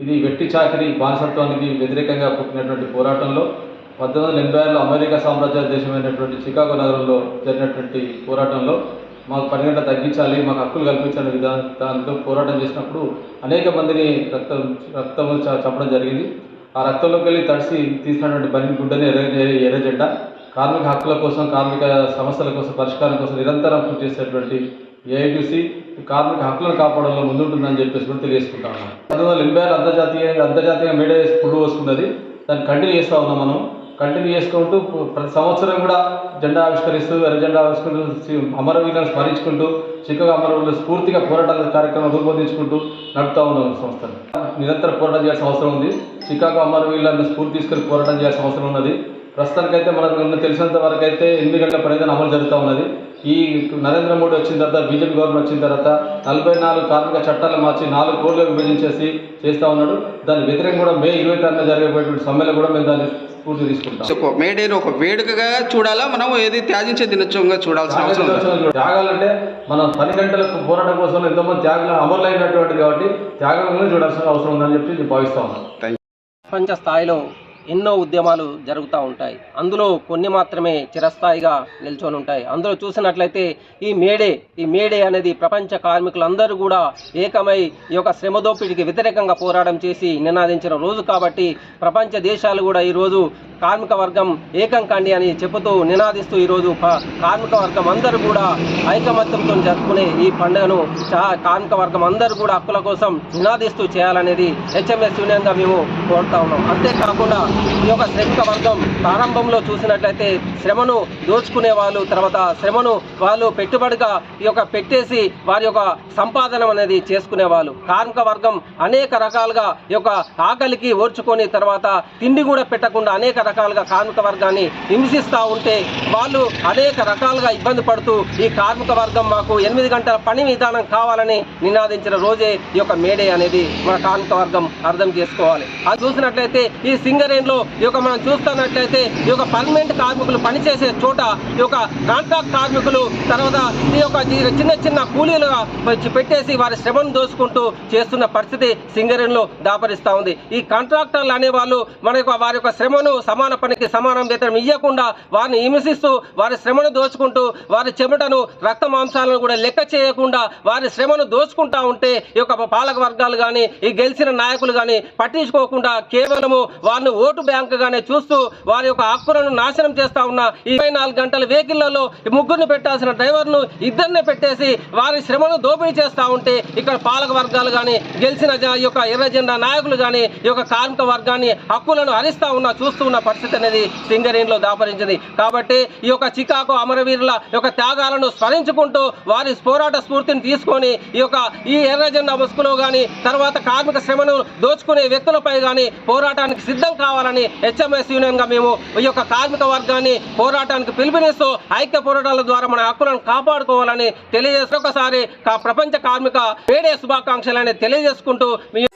ఇది వెట్టి చాకరీ బానిసత్వానికి వ్యతిరేకంగా పుట్టినటువంటి పోరాటంలో పంతొమ్మిది వందల ఎనభై ఆరులో అమెరికా సామ్రాజ్య దేశమైనటువంటి చికాగో నగరంలో జరిగినటువంటి పోరాటంలో మాకు పని గంట తగ్గించాలి మాకు హక్కులు కల్పించాలి విధానం దాంతో పోరాటం చేసినప్పుడు అనేక మందిని రక్తం రక్తం చ- చంపడం జరిగింది. ఆ రక్తంలోకి వెళ్ళి తడిసి తీసినటువంటి బని గుడ్డని ఎర్ర- ఎర్ర జెండా కార్మిక హక్కుల కోసం కార్మిక సమస్యల కోసం పరిష్కారం కోసం నిరంతరం కృషి చేసేటువంటి ఏఐటీసీ కార్మిక హక్కులను కాపాడంలో ముందుంటుందని చెప్పేసి కూడా తెలియజేసుకుంటాము ఉన్నాం. పంతొమ్మిది వందల ఎనభై ఆరు అంతర్జాతీయ అంతర్జాతీయ మీడియా పుట్టు వస్తున్నది. దాన్ని కంటిన్యూ చేస్తూ ఉన్నాం మనం. కంటిన్యూ చేసుకుంటూ ప్రతి సంవత్సరం కూడా జెండా ఆవిష్కరిస్తూ ఎర్ర జెండా ఆవిష్కరిస్తూ అమరవీరులను స్మరించుకుంటూ చిక్కగా అమరవీరులు స్ఫూర్తిగా పోరాటాల కార్యక్రమం రూపొందించుకుంటూ నడుపుతూ ఉన్నాం సంస్థను. నిరంతర పోరాటం చేయాల్సిన అవసరం ఉంది. చికాగో అమరవీరులను స్ఫూర్తి తీసుకొని పోరాటం చేయాల్సిన అవసరం ఉన్నది. ప్రస్తుతానికైతే మనకు ఉన్న తెలిసినంత వరకు అయితే ఎనిమిది గంటల పనిదిన అమలు జరుగుతూ ఉన్నది. ఈ నరేంద్ర మోడీ వచ్చిన తర్వాత బీజేపీ గవర్నమెంట్ వచ్చిన తర్వాత నలభై నాలుగు కార్మిక చట్టాలు మార్చి నాలుగు కోడ్లు విభజించేసి చేస్తూ ఉన్నాడు. దాని వ్యతిరేకంగా కూడా మే ఇరవై తారీఖున జరిగేటువంటి సమ్మెలో కూడా మేము దాన్ని స్ఫూర్తి తీసుకుంటాం. ఒక మేడేని ఒక వేడుకగా చూడాలా? మనం ఏది త్యాజించే దినోత్సవంగా చూడాల్సిన అవసరం ఉంది? త్యాగాలంటే మనం పని గంటలకు పోరాటం కోసం ఎంతోమంది త్యాగాలు అమరులైనటువంటిది కాబట్టి త్యాగాలను చూడాల్సిన అవసరం ఉందని చెప్పి నేను భావిస్తా ఉన్నాను. ప్రపంచ స్థాయిలో ఎన్నో ఉద్యమాలు జరుగుతూ ఉంటాయి. అందులో కొన్ని మాత్రమే చిరస్థాయిగా నిల్చొని ఉంటాయి అందులో చూసినట్లయితే ఈ మేడే ఈ మేడే అనేది ప్రపంచ కార్మికులందరూ కూడా ఏకమై ఈ యొక్క శ్రమ దోపిడీకి వ్యతిరేకంగా పోరాటం చేసి నినాదించిన రోజు కాబట్టి ప్రపంచ దేశాలు కూడా ఈరోజు కార్మిక వర్గం ఏకం కండి అని చెబుతూ నినాదిస్తూ ఈరోజు కార్మిక వర్గం అందరూ కూడా ఐకమత్యంతో జరుపుకునే ఈ పండుగను కార్మిక వర్గం అందరూ కూడా హక్కుల కోసం నినాదిస్తూ చేయాలనేది హెచ్ఎంఎస్ యూనియన్గా మేము కోరుతా ఉన్నాం. అంతేకాకుండా ఈ యొక్క శ్రమిక వర్గం ప్రారంభంలో చూసినట్లయితే శ్రమను దోచుకునే వాళ్ళు తర్వాత శ్రమను వాళ్ళు పెట్టుబడిగా ఈ యొక్క పెట్టేసి వారి యొక్క సంపాదన అనేది చేసుకునే వాళ్ళు. కార్మిక వర్గం అనేక రకాలుగా ఈ యొక్క ఆకలికి ఓర్చుకొని తర్వాత తిండి కూడా పెట్టకుండా అనేక రకాలుగా కార్మిక వర్గాన్ని హింసిస్తూ ఉంటే వాళ్ళు అనేక రకాలుగా ఇబ్బంది పడుతూ ఈ కార్మిక వర్గం మాకు ఎనిమిది గంటల పని విధానం కావాలని నినాదించిన రోజే ఈ యొక్క మేడే అనేది మన కార్మిక వర్గం అర్థం చేసుకోవాలి. అది చూసినట్లయితే ఈ సింగరేణిలో ఈ యొక్క మనం చూస్తున్నట్లయితే ఈ యొక్క పర్మనెంట్ కార్మికులు పనిచేసే చోట ఈ యొక్క కాంట్రాక్ట్ కార్మికులు తర్వాత ఈ యొక్క చిన్న చిన్న కూలీలుగా పెట్టేసి వారి శ్రమను దోసుకుంటూ చేస్తున్న పరిస్థితి సింగరేణిలో దాపరిస్తూ ఉంది. ఈ కాంట్రాక్టర్లు అనేవాళ్ళు మన యొక్క వారి యొక్క శ్రమను సమాన పనికి సమానం వేతనం ఇవ్వకుండా వారిని హింసిస్తూ వారి శ్రమను దోచుకుంటూ వారి చెమటను రక్త మాంసాలను కూడా లెక్క చేయకుండా వారి శ్రమను దోచుకుంటా ఉంటే ఈ యొక్క పాలక వర్గాలు కానీ ఈ గెలిచిన నాయకులు కానీ పట్టించుకోకుండా కేవలము వారిని ఓటు బ్యాంకుగానే చూస్తూ వారి యొక్క హక్కులను నాశనం చేస్తూ ఉన్న ఇరవై నాలుగు గంటల వెహికల్లలో ఈ ముగ్గురిని పెట్టాల్సిన డ్రైవర్ను ఇద్దరిని పెట్టేసి వారి శ్రమను దోపిడీ చేస్తూ ఉంటే ఇక్కడ పాలక వర్గాలు కానీ గెలిచిన ఈ యొక్క ఎర్ర జెండా నాయకులు కానీ ఈ యొక్క కార్మిక వర్గాన్ని హక్కులను హరిస్తూ ఉన్న చూస్తూ ఉన్న పరిస్థితి అనేది సింగరేణిలో దాపరించింది. కాబట్టి ఈ యొక్క చికాగో అమరవీరుల యొక్క త్యాగాలను స్మరించుకుంటూ వారి పోరాట స్ఫూర్తిని తీసుకొని ఈ యొక్క ఈ ఎర్రజెండా ముసుగులో కానీ తర్వాత కార్మిక శ్రమను దోచుకునే వ్యక్తులపై కానీ పోరాటానికి సిద్ధం కావాలని హెచ్ఎంఎస్ యూనియన్గా మేము ఈ యొక్క కార్మిక వర్గాన్ని పోరాటానికి పిలుపునిస్తూ ఐక్య పోరాటాల ద్వారా మన హక్కులను కాపాడుకోవాలని తెలియజేసి ఒకసారి ప్రపంచ కార్మిక వేడే శుభాకాంక్షలని తెలియజేసుకుంటూ మీ